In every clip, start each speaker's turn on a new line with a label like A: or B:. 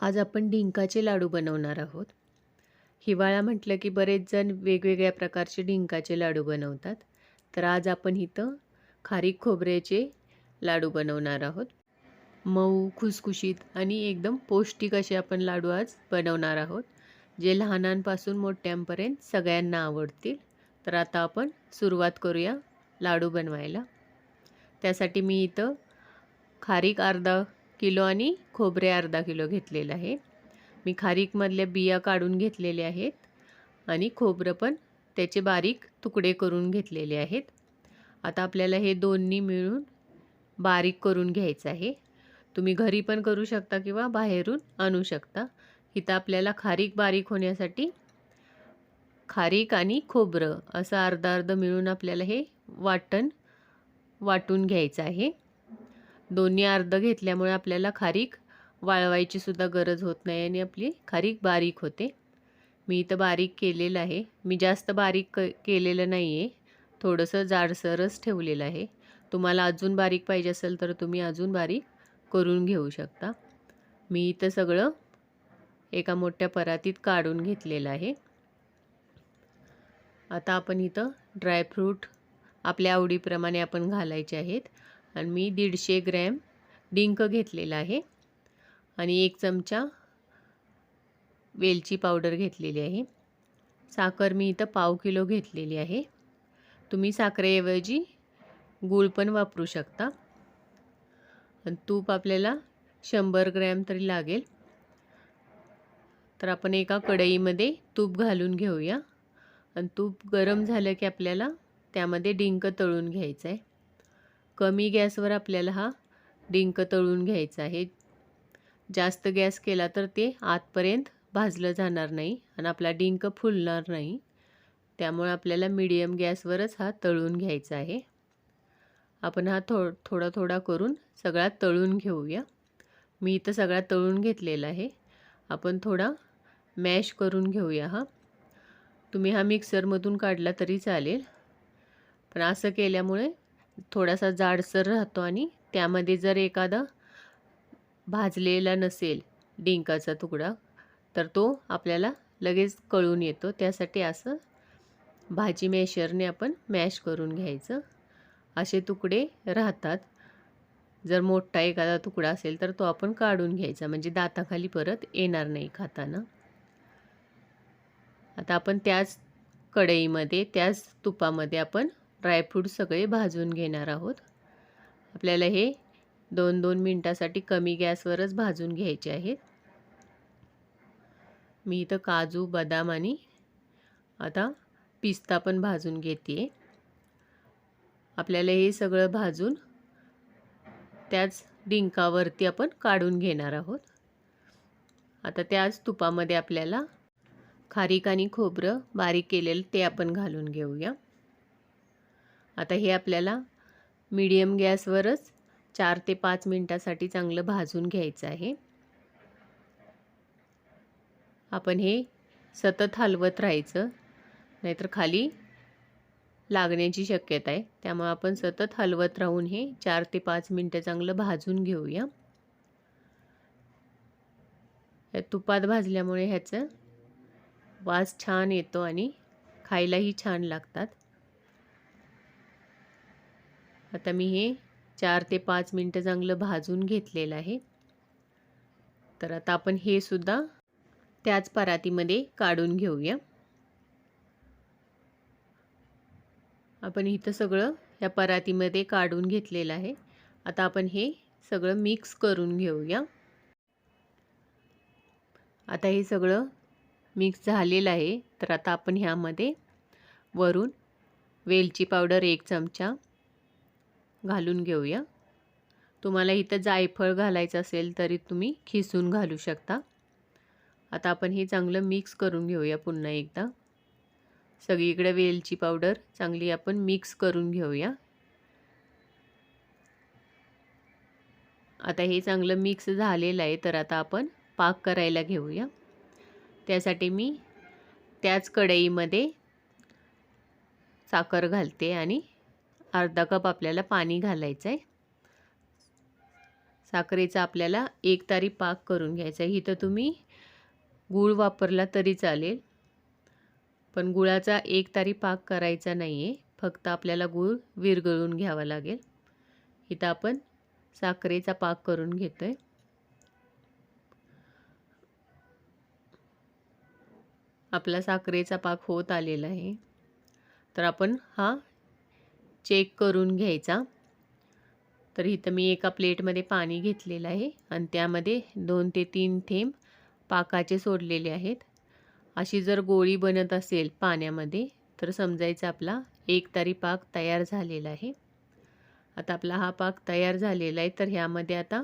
A: आज आपण डिंकाचे लाडू बनवणार आहोत. हिवाळा म्हटलं की बरेच जण वेगवेगळ्या प्रकारचे डिंकाचे लाडू बनवतात. तर आज आपण इथं खारीक खोबऱ्याचे लाडू बनवणार आहोत. मऊ खुसखुशीत आणि एकदम पौष्टिक असे आपण लाडू आज बनवणार आहोत जे लहानांपासून मोठ्यांपर्यंत सगळ्यांना आवडतील. तर आता आपण सुरुवात करूया लाडू बनवायला. त्यासाठी मी इथं खारीक अर्धा किलो आणि खोबरे अर्धा किलो घेतलेलं आहे मी खारीकमधल्या बिया काढून घेतलेले आहेत आणि खोबरं पण त्याचे बारीक तुकडे करून घेतलेले आहेत. आता आपल्याला हे दोन्ही मिळून बारीक करून घ्यायचं आहे. तुम्ही घरी पण करू शकता किंवा बाहेरून आणू शकता. इथं आपल्याला खारीक बारीक होण्यासाठी खारीक आणि खोबरं असं अर्धा अर्ध मिळून आपल्याला हे वाटण वाटून घ्यायचं आहे. दोन्ही अर्ध घेतल्यामुळे आपल्याला खारीक वाळवायची सुद्धा गरज होत नाही आणि आपली खारीक बारीक होते. मी इथं बारीक केलेलं आहे. मी जास्त बारीक क केलेलं नाही आहे थोडंसं जाडसरच ठेवलेलं आहे. तुम्हाला अजून बारीक पाहिजे असेल तर तुम्ही अजून बारीक करून घेऊ शकता. मी इथं सगळं एका मोठ्या परातीत काढून घेतलेलं आहे. आता आपण इथं ड्रायफ्रूट आपल्या आवडीप्रमाणे आपण घालायचे आहेत. आणि मी दीडशे ग्रॅम डिंक घेतलेला आहे. आणि एक चमचा वेलची पावडर घेतलेली आहे. साखर मी इथं पाव किलो घेतलेली आहे. तुम्ही साखरेऐवजी गूळ पण वापरू शकता. आणि तूप आपल्याला शंभर ग्रॅम तरी लागेल. तर आपण एका कढईमध्ये तूप घालून घेऊया. आणि तूप गरम झालं की आपल्याला त्यामध्ये डिंक तळून घ्यायचं आहे. कमी गॅसवर आपल्याला हा डिंक तळून घ्यायचा आहे. जास्त गॅस केला तर ते आतपर्यंत भाजलं जाणार नाही आणि आपला डिंक फुलणार नाही. त्यामुळे आपल्याला मीडियम गॅसवरच हा तळून घ्यायचा आहे. आपण हा थो थोडा थोडा करून सगळा तळून घेऊया. मी इथं सगळा तळून घेतलेला आहे. आपण थोडा मॅश करून घेऊया हा. तुम्ही हा मिक्सरमधून काढला तरी चालेल. पण असं केल्यामुळे थोडासा जाडसर राहतो आणि त्यामध्ये जर एखादा भाजलेला नसेल डिंकाचा तुकडा तर तो आपल्याला लगेच कळून येतो. त्यासाठी असं भाजी मॅशरने आपण मॅश करून घ्यायचं. असे तुकडे राहतात. जर मोठा एखादा तुकडा असेल तर तो आपण काढून घ्यायचा. म्हणजे दाताखाली परत येणार नाही खाताना. आता आपण त्याच कढईमध्ये त्याच तुपामध्ये आपण ड्रायफ्रूट सगळे भाजून घेणार आहोत. आपल्याला हे दोन दोन मिनटासाठी कमी गॅसवरच भाजून घ्यायचे आहेत. मी इथं काजू बदाम आणि आता पिस्ता पण भाजून घेते आपल्याला हे सगळं भाजून त्याच डिंकावरती आपण काढून घेणार आहोत. आता त्याच तुपामध्ये आपल्याला खारीक आणि खोबरं बारीक केलेलं ते आपण घालून घेऊया. आता हे आपल्याला मीडियम गॅसवरच चार ते पाच मिनटासाठी चांगलं भाजून घ्यायचं आहे. आपण हे सतत हलवत राहायचं. नाहीतर खाली लागण्याची शक्यता आहे. त्यामुळे आपण सतत हलवत राहून हे चार ते पाच मिनटं चांगलं भाजून घेऊया. तुपात भाजल्यामुळे ह्याचं वास छान येतो आणि खायलाही छान लागतात. आता मी हे चार ते पाच मिनटं चांगलं भाजून घेतलेलं आहे. तर आता आपण हे सुद्धा त्याच परातीमध्ये काढून घेऊया. आपण इथं सगळं या परातीमध्ये काढून घेतलेलं आहे. आता आपण हे सगळं मिक्स करून घेऊया. आता हे सगळं मिक्स झालेलं आहे. तर आता आपण ह्यामध्ये वरून वेलची पावडर एक चमचा घालून घेऊया. तुम्हाला इथं जायफळ घालायचं असेल तरी तुम्ही खिसून घालू शकता. आता आपण हे चांगलं मिक्स करून घेऊया पुन्हा एकदा. सगळीकडे वेलची पावडर चांगली आपण मिक्स करून घेऊया. आता हे चांगलं मिक्स झालेलं आहे तर आता आपण पाक करायला घेऊया. त्यासाठी मी त्याच कढईमध्ये साखर घालते आणि अर्धा कप आपल्याला पाणी घालायचं आहे साखरेचा आपल्याला एक तारी पाक करून घ्यायचा आहे इथं तुम्ही गूळ वापरला तरी चालेल. पण गुळाचा एक तारी पाक करायचा नाही आहे फक्त आपल्याला गूळ विरघळून घ्यावा लागेल. इथं आपण साखरेचा पाक करून घेतो आहे आपला साखरेचा पाक होत आलेला आहे. तर आपण हा चेक करून घ्यायचा. तर इथं मी एका प्लेटमध्ये पाणी घेतलेलं आहे आणि त्यामध्ये दोन ते तीन थेंब पाकाचे सोडलेले आहेत. अशी जर गोळी बनत असेल पाण्यामध्ये तर समजायचं आपला एक तारी पाक तयार झालेला आहे. आता आपला हा पाक तयार झालेला आहे तर ह्यामध्ये आता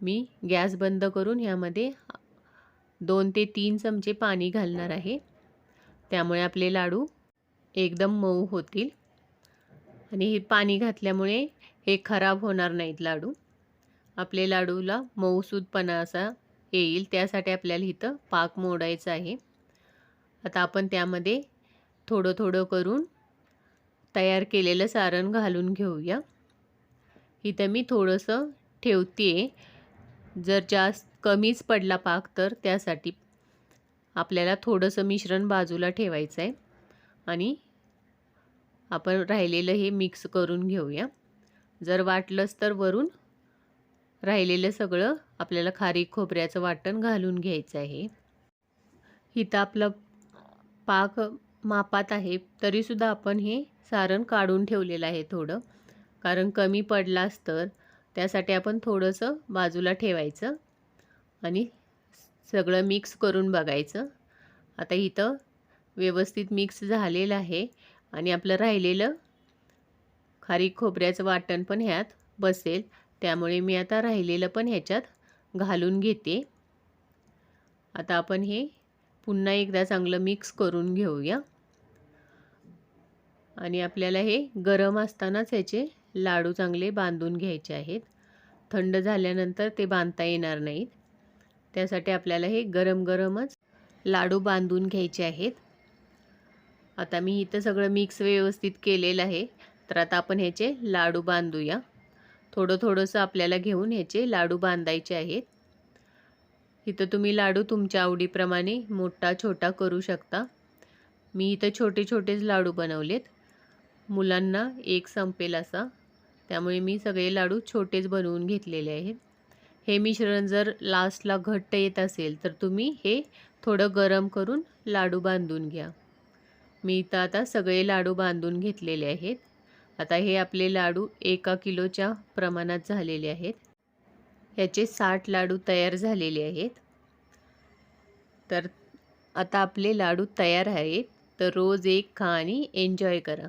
A: मी गॅस बंद करून ह्यामध्ये दोन ते तीन चमचे पाणी घालणार आहे. त्यामुळे आपले लाडू एकदम मऊ होतील. आणि हे पाणी घातल्यामुळे हे खराब होणार नाहीत लाडू. आपले लाडूला मऊसूदपणा असा येईल त्यासाठी आपल्याला इथं पाक मोडायचा आहे. आता आपण त्यामध्ये थोडं थोडं करून तयार केलेलं सारण घालून घेऊया. इथं मी थोडंसं ठेवते जर जास्त कमीच पडला पाक तर त्यासाठी आपल्याला थोडंसं मिश्रण बाजूला ठेवायचं आहे आणि आपण राहिलेलं हे मिक्स करून घेऊया. जर वाटलंच तर वरून राहिलेलं सगळं आपल्याला खारीक खोबऱ्याचं वाटण घालून घ्यायचं आहे. इथं आपलं पाक मापात आहे तरीसुद्धा आपण हे सारण काढून ठेवलेलं आहे थोडं. कारण कमी पडलास तर त्यासाठी आपण थोडंसं बाजूला ठेवायचं आणि सगळं मिक्स करून बघायचं. आता इथं व्यवस्थित मिक्स झालेलं आहे. आणि आपलं राहिलेलं खारी खोबऱ्याचं वाटण पण ह्यात बसेल. त्यामुळे मी आता राहिलेलं पण ह्याच्यात घालून घेते. आता आपण हे पुन्हा एकदा चांगलं मिक्स करून घेऊया. आणि आपल्याला हे गरम असतानाच ह्याचे लाडू चांगले बांधून घ्यायचे आहेत. थंड झाल्यानंतर ते बांधता येणार नाहीत. त्यासाठी आपल्याला हे गरम गरमच लाडू बांधून घ्यायचे आहेत. आता मी इथं सगळं मिक्स व्यवस्थित केलेलं आहे. तर आता आपण ह्याचे लाडू बांधूया. थोडं थोडंसं आपल्याला घेऊन ह्याचे लाडू बांधायचे आहेत. इथं तुम्ही लाडू तुमच्या आवडीप्रमाणे मोठा छोटा करू शकता. मी इथं छोटे छोटेच लाडू बनवलेत. मुलांना एक संपेल असा. त्यामुळे मी सगळे लाडू छोटेच बनवून घेतलेले आहेत. हे मिश्रण जर लास्टला घट्ट येत असेल तर तुम्ही हे थोडं गरम करून लाडू बांधून घ्या. मी इथं आता सगळे लाडू बांधून घेतलेले आहेत. आता हे आपले लाडू एका किलोच्या प्रमाणात झालेले आहेत. ह्याचे साठ लाडू तयार झालेले आहेत. तर आता आपले लाडू तयार आहेत. तर रोज एक खा आणि एन्जॉय करा.